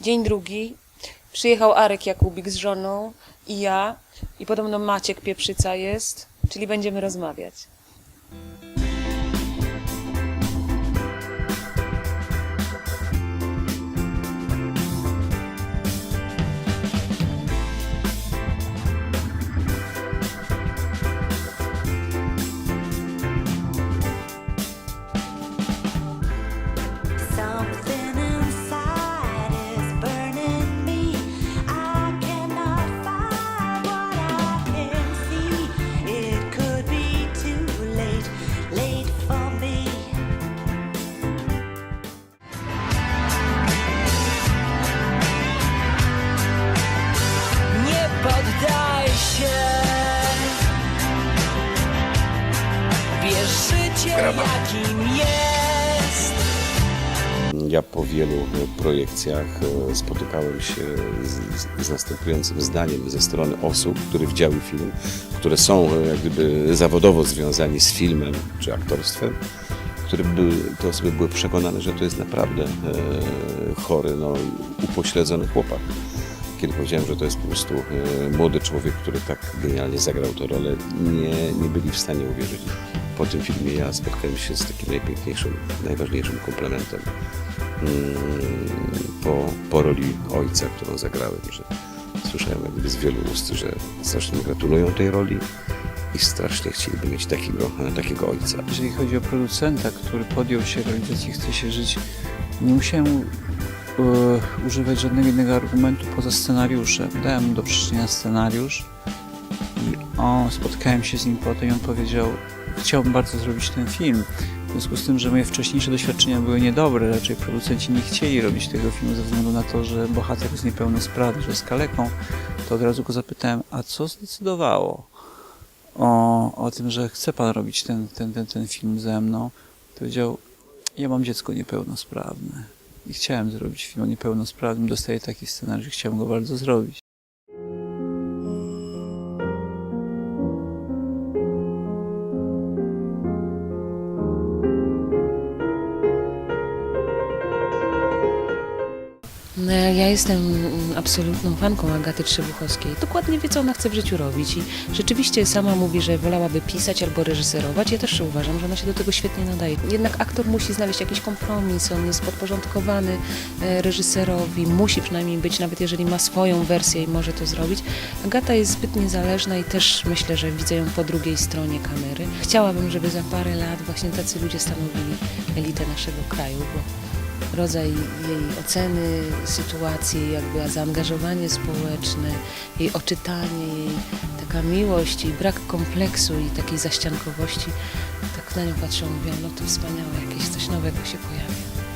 Dzień drugi. Przyjechał Arek Jakubik z żoną i ja. I podobno Maciek Pieprzyca jest, czyli będziemy rozmawiać. Jest Ja po wielu e, projekcjach e, spotykałem się z, z następującym zdaniem ze strony osób, które widziały film, które są e, jak gdyby zawodowo związani z filmem czy aktorstwem, które były, te osoby były przekonane, że to jest naprawdę e, chory, no, upośledzony chłopak. Kiedy powiedziałem, że to jest po prostu e, młody człowiek, który tak genialnie zagrał tę rolę, nie, nie byli w stanie uwierzyć. Po tym filmie ja spotkałem się z takim najpiękniejszym, najważniejszym komplementem mm, po, po roli ojca, którą zagrałem, że słyszałem jakby z wielu ust, że strasznie mi gratulują tej roli i strasznie chcieliby mieć takiego, takiego ojca. Jeżeli chodzi o producenta, który podjął się realizacji Chce się żyć, nie musiałem e, używać żadnego innego argumentu poza scenariuszem. Dałem mu do przeczytania scenariusz i on, spotkałem się z nim potem i on powiedział, chciałbym bardzo zrobić ten film. W związku z tym, że moje wcześniejsze doświadczenia były niedobre, raczej producenci nie chcieli robić tego filmu ze względu na to, że bohater jest niepełnosprawny, że jest kaleką, to od razu go zapytałem, a co zdecydowało? o, o tym, że chce pan robić ten, ten, ten, ten film ze mną, powiedział, ja mam dziecko niepełnosprawne i chciałem zrobić film o niepełnosprawnym, dostaję taki scenariusz chciałem go bardzo zrobić. Ja jestem absolutną fanką Agaty Trzebuchowskiej. Dokładnie wie, co ona chce w życiu robić i rzeczywiście sama mówi, że wolałaby pisać albo reżyserować. Ja też uważam, że ona się do tego świetnie nadaje. Jednak aktor musi znaleźć jakiś kompromis, on jest podporządkowany e, reżyserowi, musi przynajmniej być, nawet jeżeli ma swoją wersję i może to zrobić. Agata jest zbyt niezależna i też myślę, że widzę ją po drugiej stronie kamery. Chciałabym, żeby za parę lat właśnie tacy ludzie stanowili elitę naszego kraju, bo rodzaj jej oceny sytuacji, jakby zaangażowanie społeczne, jej oczytanie, jej taka miłość i brak kompleksu i takiej zaściankowości, tak na nią patrzą, mówią, no to wspaniałe, jakieś coś nowego się pojawia.